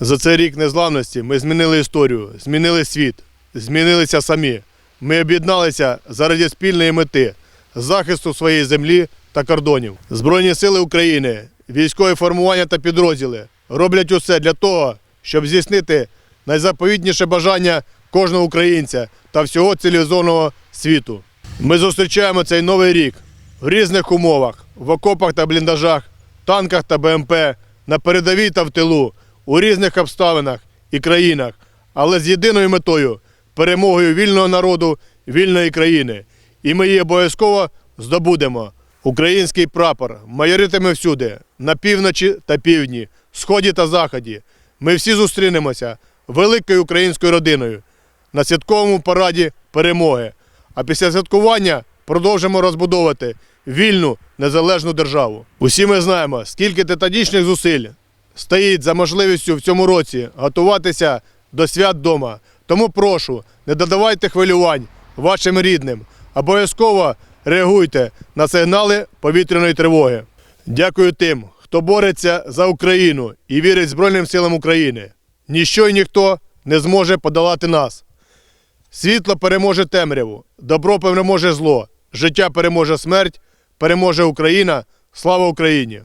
За цей рік незламності ми змінили історію, змінили світ, змінилися самі. Ми об'єдналися заради спільної мети захисту своєї землі та кордонів. Збройні сили України, військові формування та підрозділи роблять усе для того, щоб здійснити найзаповітніше бажання кожного українця та всього цивілізованого світу. Ми зустрічаємо цей новий рік в різних умовах, в окопах та бліндажах, танках та БМП, на передовій та в тилу, у різних обставинах і країнах, але з єдиною метою перемогою вільного народу, вільної країни. І ми її обов'язково здобудемо. Український прапор майоритиме всюди, на півночі та півдні, сході та заході. Ми всі зустрінемося великою українською родиною на святковому параді перемоги. А після святкування продовжимо розбудовувати вільну незалежну державу. Усі ми знаємо, скільки титанічних зусиль стоїть за можливістю в цьому році готуватися до свят дома. Тому прошу, не додавайте хвилювань вашим рідним. Обов'язково реагуйте на сигнали повітряної тривоги. Дякую тим, хто бореться за Україну і вірить Збройним силам України. Ніщо і ніхто не зможе подолати нас. Світло переможе темряву, добро переможе зло, життя переможе смерть, переможе Україна. Слава Україні!